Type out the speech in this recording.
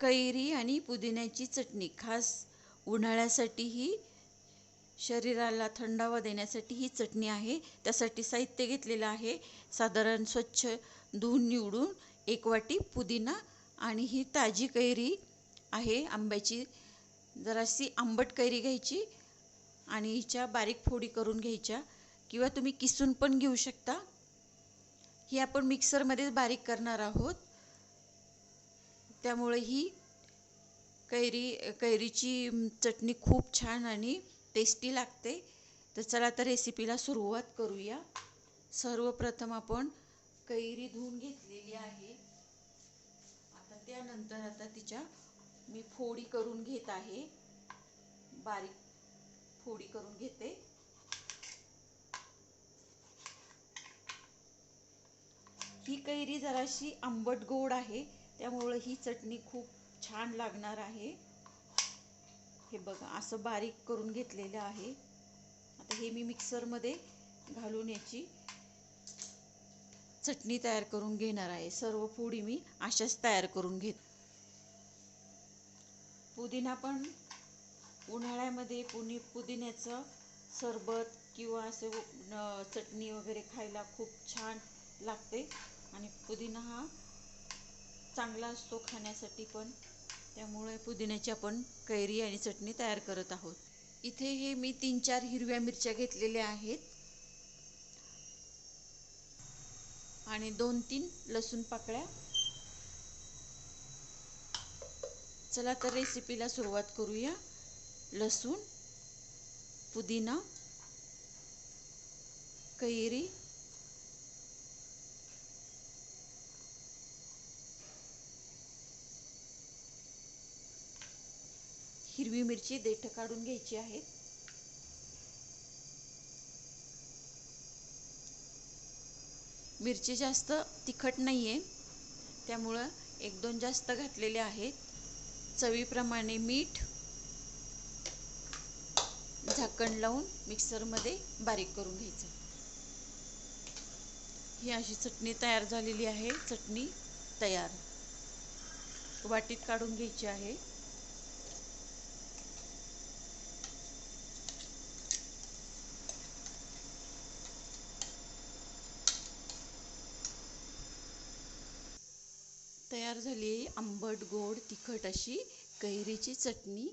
कैरी आणि पुदिन्याची चटणी. खास उन्हाळ्यासाठी ही शरीराला थंडावा देण्यासाठी ही चटणी आहे. त्यासाठी साहित्य घेतलेलं आहे. साधारण स्वच्छ धुवून निवडून एक वाटी पुदिना आणि ही ताजी कैरी आहे. आंब्याची जराशी आंबट कैरी घ्यायची आणि हिच्या बारीक फोडी करून घ्यायच्या. किंवा तुम्ही किसून पण घेऊ शकता. ही आपण मिक्सरमध्येच बारीक करणार आहोत. त्यामुळे ही कैरी कैरीची चटणी खूप छान आणि टेस्टी लागते. तर चला तर रेसिपीला सुरुवात करूया. सर्वप्रथम आपण कैरी धुवून घेतलेली आहे. आता त्यानंतर आता तिच्या मी फोडी करून घेत आहे. बारीक फोडी करून घेते. ही कैरी जराशी आंबट गोड आहे. त्यामुळं ही चटणी खूप छान लागणार आहे. हे बघा असं बारीक करून घेतलेलं आहे. आता हे मी मिक्सरमध्ये घालून याची चटणी तयार करून घेणार आहे. सर्व फोडी मी अशाच तयार करून घेत पुदिना पण उन्हाळ्यामध्ये पुणे पुदिन्याचं सरबत किंवा असे चटणी वगैरे खायला खूप छान लागते. आणि पुदिना हा चांगला असतो खाण्यासाठी पण. त्यामुळे पुदिन्याची आपण कैरी आणि चटणी तयार करत आहोत. इथे हे मी तीन चार हिरव्या मिरच्या घेतलेल्या आहेत. आणि दोन तीन लसूण पाकळ्या. चला तर रेसिपीला सुरुवात करूया. लसूण पुदिना कैरी हिरवी मिरची देठ काढून घ्यायची आहे. मिरची जास्त तिखट नाही आहे त्यामुळं एक दोन जास्त घातलेले आहेत. चवीप्रमाणे मीठ झाकण लावून मिक्सरमध्ये बारीक करून घ्यायचं. ही अशी चटणी तयार झालेली आहे. चटणी तयार. वाटीत काढून घ्यायची आहे. तयार झाली आंबट गोड तिखट अशी कैरीची चटणी.